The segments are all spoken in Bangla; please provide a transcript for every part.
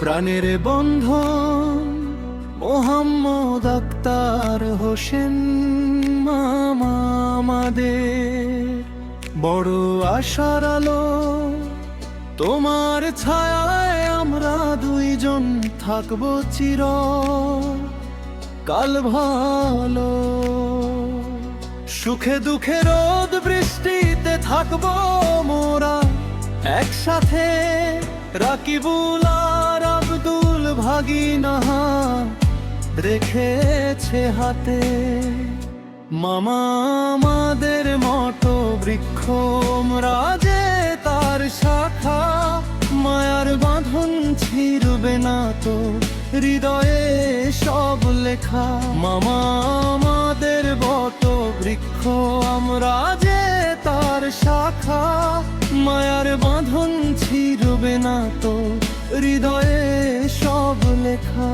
প্রাণের বন্ধন, মোহাম্মদ আক্তার হোসেন মামা আমাদের। বড় আশার আলো, তোমার ছায়ায় আমরা দুইজন থাকব চির, কাল ভালো। সুখে দুঃখে রোদ বৃষ্টিতে থাকব মোরা, একসাথে রাকিবুল আর আব্দুল ভাগিনা রেখেছে হাতে। মামা আমাদের মতো বৃক্ষ রাজে তার শাখা। মায়ার বাঁধন ছিড়বে না তো হৃদয়ে সব লেখা। মামা আমাদের বট বৃক্ষ আমরা যে তার শাখা। মায়ার বাঁধন ছিড়বে না তো হৃদয়ে লেখা।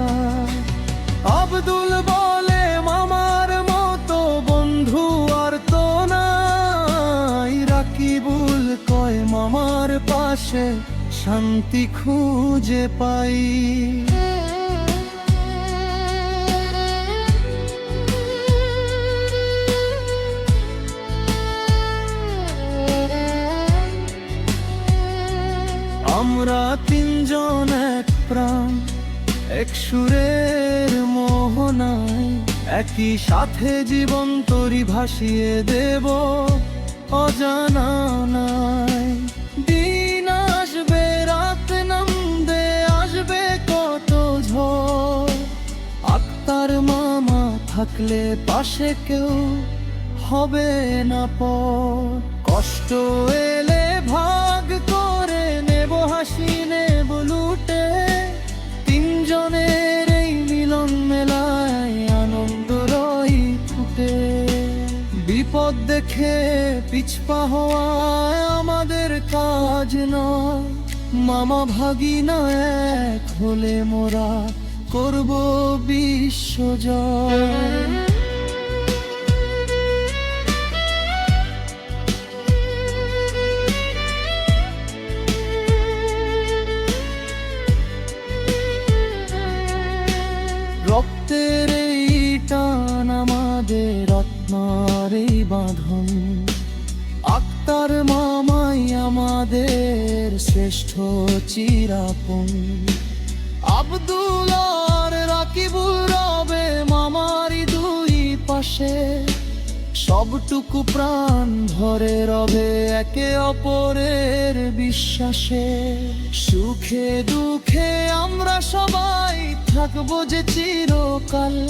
আব্দুল বলে মামার মতো বন্ধু আর তো নাই। রাকিবুল কয় মামার পাশে শান্তি খুঁজে পাই। আমরা তিনজন এক প্রাণ। এক সুরের মোহনায় একই সাথে জীবন তরি ভাসিয়ে দেব অজানা নাই। দিন আসবে, রাত নামবে, আসবে কত ঝড়। আক্তার মামা থাকলে পাশে কেউ হবে না পর কষ্ট এলে ভাগ বিপদ দেখে পিছপা হওয়ায় আমাদের কাজ নয়। মামা ভাগিনা এক হলে মোরা করব বিশ্বজয় রক্তের রত্নার এই বাঁধন। আক্তার মামাই আমাদের শ্রেষ্ঠ চিরাপন। আব্দুল আর রাকিবুল রবে মামারি দুই পাশে। সবটুকু প্রাণ ভরে রবে একে অপরের বিশ্বাসে। সুখে দুঃখে আমরা সবাই থাকব যে চিরকাল।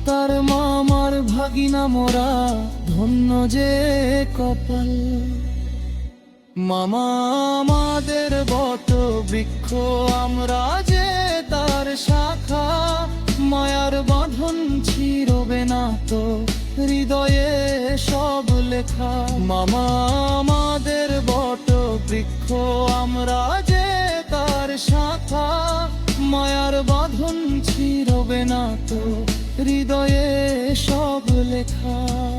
আক্তার মামার ভাগিনা মোরা, ধন্য যে কপাল। মামা আমাদের বট বৃক্ষ, আমরা যে তার শাখা। মায়ার বাঁধন ছিড়বে না তো, হৃদয়ে সব লেখা। মামা আমাদের বট বৃক্ষ, আমরা যে তার শাখা। মায়ার বাঁধন ছিড়বে না তো হৃদয়ে সব লেখা